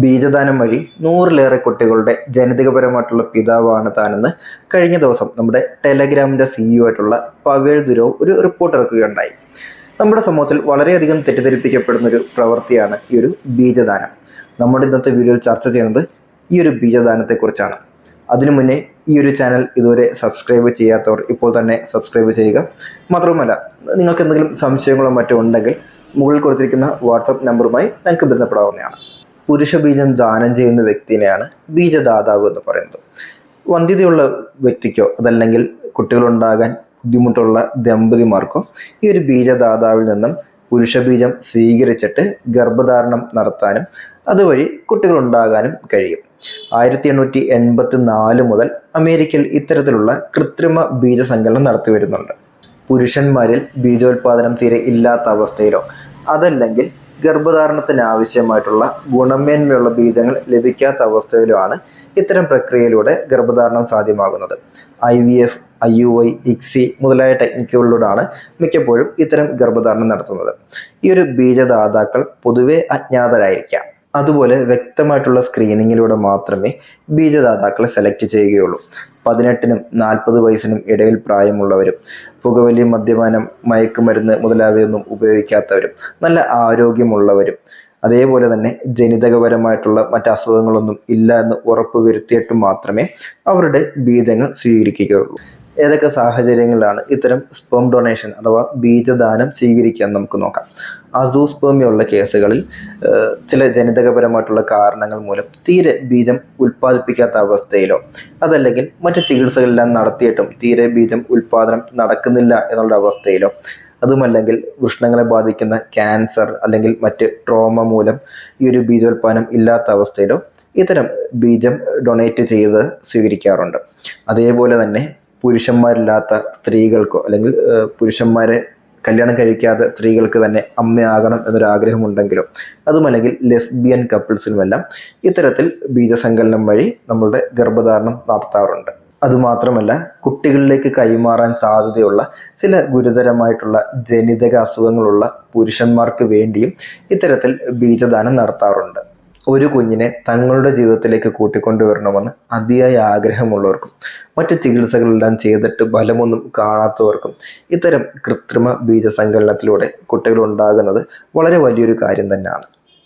ബീജദാനം വഴി നൂറിലേറെ കുട്ടികളുടെ ജനിതകപരമായിട്ടുള്ള പിതാവാണ് താനെന്ന് കഴിഞ്ഞ ദിവസം നമ്മുടെ ടെലഗ്രാമിന്റെ സിഇഒ ആയിട്ടുള്ള പവേൽ ദുരവ് ഒരു റിപ്പോർട്ട് ഇറക്കുകയുണ്ടായി. നമ്മുടെ സമൂഹത്തിൽ വളരെയധികം തെറ്റിദ്ധരിപ്പിക്കപ്പെടുന്ന ഒരു പ്രവൃത്തിയാണ് ഈ ഒരു ബീജദാനം. നമ്മുടെ ഇന്നത്തെ വീഡിയോയിൽ ചർച്ച ചെയ്യുന്നത് ഈ ഒരു ബീജദാനത്തെക്കുറിച്ചാണ്. അതിനു മുന്നേ ഈ ഒരു ചാനൽ ഇതുവരെ സബ്സ്ക്രൈബ് ചെയ്യാത്തവർ ഇപ്പോൾ തന്നെ സബ്സ്ക്രൈബ് ചെയ്യുക. മാത്രവുമല്ല നിങ്ങൾക്ക് എന്തെങ്കിലും സംശയങ്ങളോ മറ്റോ ഉണ്ടെങ്കിൽ മുകളിൽ കൊടുത്തിരിക്കുന്ന വാട്സപ്പ് നമ്പറുമായി ഞങ്ങൾക്ക് ബന്ധപ്പെടാവുന്നതാണ്. പുരുഷ ബീജം ദാനം ചെയ്യുന്ന വ്യക്തിനെയാണ് ബീജദാതാവ് എന്ന് പറയുന്നത്. വന്ധ്യതയുള്ള വ്യക്തിക്കോ അതല്ലെങ്കിൽ കുട്ടികളുണ്ടാകാൻ ബുദ്ധിമുട്ടുള്ള ദമ്പതിമാർക്കോ ഈ ഒരു ബീജദാതാവിൽ നിന്നും പുരുഷബീജം സ്വീകരിച്ചിട്ട് ഗർഭധാരണം നടത്താനും അതുവഴി കുട്ടികളുണ്ടാകാനും കഴിയും. ആയിരത്തി എണ്ണൂറ്റി എൺപത്തി നാല് മുതൽ അമേരിക്കയിൽ ഇത്തരത്തിലുള്ള കൃത്രിമ ബീജസങ്കലനം നടത്തി വരുന്നുണ്ട്. പുരുഷന്മാരിൽ ബീജോത്പാദനം തീരെ ഇല്ലാത്ത അവസ്ഥയിലോ അതല്ലെങ്കിൽ ഗർഭധാരണത്തിന് ആവശ്യമായിട്ടുള്ള ഗുണമേന്മയുള്ള ബീജങ്ങൾ ലഭിക്കാത്ത അവസ്ഥയിലുമാണ് ഇത്തരം പ്രക്രിയയിലൂടെ ഗർഭധാരണം സാധ്യമാകുന്നത്. I V F I U I ICSI മുതലായ ടെക്നിക്കുകളിലൂടെയാണ് മിക്കപ്പോഴും ഇത്തരം ഗർഭധാരണം നടത്തുന്നത്. ഈ ഒരു ബീജദാതാക്കൾ പൊതുവെ അജ്ഞാതരായിരിക്കാം. അതുപോലെ വ്യക്തമായിട്ടുള്ള സ്ക്രീനിങ്ങിലൂടെ മാത്രമേ ബീജദാതാക്കളെ സെലക്ട് ചെയ്യുകയുള്ളൂ. പതിനെട്ടിനും നാൽപ്പത് വയസ്സിനും ഇടയിൽ പ്രായമുള്ളവരും പുകവലി മദ്യപാനം മയക്കുമരുന്ന് മുതലായവയൊന്നും ഉപയോഗിക്കാത്തവരും നല്ല ആരോഗ്യമുള്ളവരും അതേപോലെ തന്നെ ജനിതകപരമായിട്ടുള്ള മറ്റ് അസുഖങ്ങളൊന്നും ഇല്ല എന്ന് ഉറപ്പുവരുത്തിയിട്ട് മാത്രമേ അവരുടെ ബീജങ്ങൾ സ്വീകരിക്കുകയുള്ളൂ. ഏതൊക്കെ സാഹചര്യങ്ങളിലാണ് ഇത്തരം സ്പേം ഡൊണേഷൻ അഥവാ ബീജദാനം സ്വീകരിക്കാൻ നമുക്ക് നോക്കാം. അസൂസ്പേമിയുള്ള കേസുകളിൽ ചില ജനിതകപരമായിട്ടുള്ള കാരണങ്ങൾ മൂലം തീരെ ബീജം ഉൽപ്പാദിപ്പിക്കാത്ത അവസ്ഥയിലോ അതല്ലെങ്കിൽ മറ്റ് ചികിത്സകളെല്ലാം നടത്തിയിട്ടും തീരെ ബീജം ഉൽപ്പാദനം നടക്കുന്നില്ല എന്നുള്ള അവസ്ഥയിലോ അതുമല്ലെങ്കിൽ വൃഷ്ണങ്ങളെ ബാധിക്കുന്ന ക്യാൻസർ അല്ലെങ്കിൽ മറ്റ് ട്രോമ മൂലം ഈ ഒരു ബീജോൽപാദനം ഇല്ലാത്ത അവസ്ഥയിലോ ഇത്തരം ബീജം ഡൊണേറ്റ് ചെയ്ത് സ്വീകരിക്കാറുണ്ട്. അതേപോലെ തന്നെ പുരുഷന്മാരില്ലാത്ത സ്ത്രീകൾക്കോ അല്ലെങ്കിൽ പുരുഷന്മാരെ കല്യാണം കഴിക്കാതെ സ്ത്രീകൾക്ക് തന്നെ അമ്മയാകണം എന്നൊരു ആഗ്രഹമുണ്ടെങ്കിലോ അതുമല്ലെങ്കിൽ ലെസ്ബിയൻ കപ്പിൾസിനുമെല്ലാം ഇത്തരത്തിൽ ബീജസങ്കലനം വഴി നമ്മളുടെ ഗർഭധാരണം നടത്താറുണ്ട്. അതുമാത്രമല്ല കുട്ടികളിലേക്ക് കൈമാറാൻ സാധ്യതയുള്ള ചില ഗുരുതരമായിട്ടുള്ള ജനിതക അസുഖങ്ങളുള്ള പുരുഷന്മാർക്ക് വേണ്ടിയും ഇത്തരത്തിൽ ബീജദാനം നടത്താറുണ്ട്. ഒരു കുഞ്ഞിനെ തങ്ങളുടെ ജീവിതത്തിലേക്ക് കൂട്ടിക്കൊണ്ടുവരണമെന്ന് അതിയായ ആഗ്രഹമുള്ളവർക്കും മറ്റ് ചികിത്സകളെല്ലാം ചെയ്തിട്ട് ഫലമൊന്നും കാണാത്തവർക്കും ഇത്തരം കൃത്രിമ ബീജസങ്കലനത്തിലൂടെ കുട്ടികൾ ഉണ്ടാകുന്നത് വളരെ വലിയൊരു കാര്യം തന്നെയാണ്.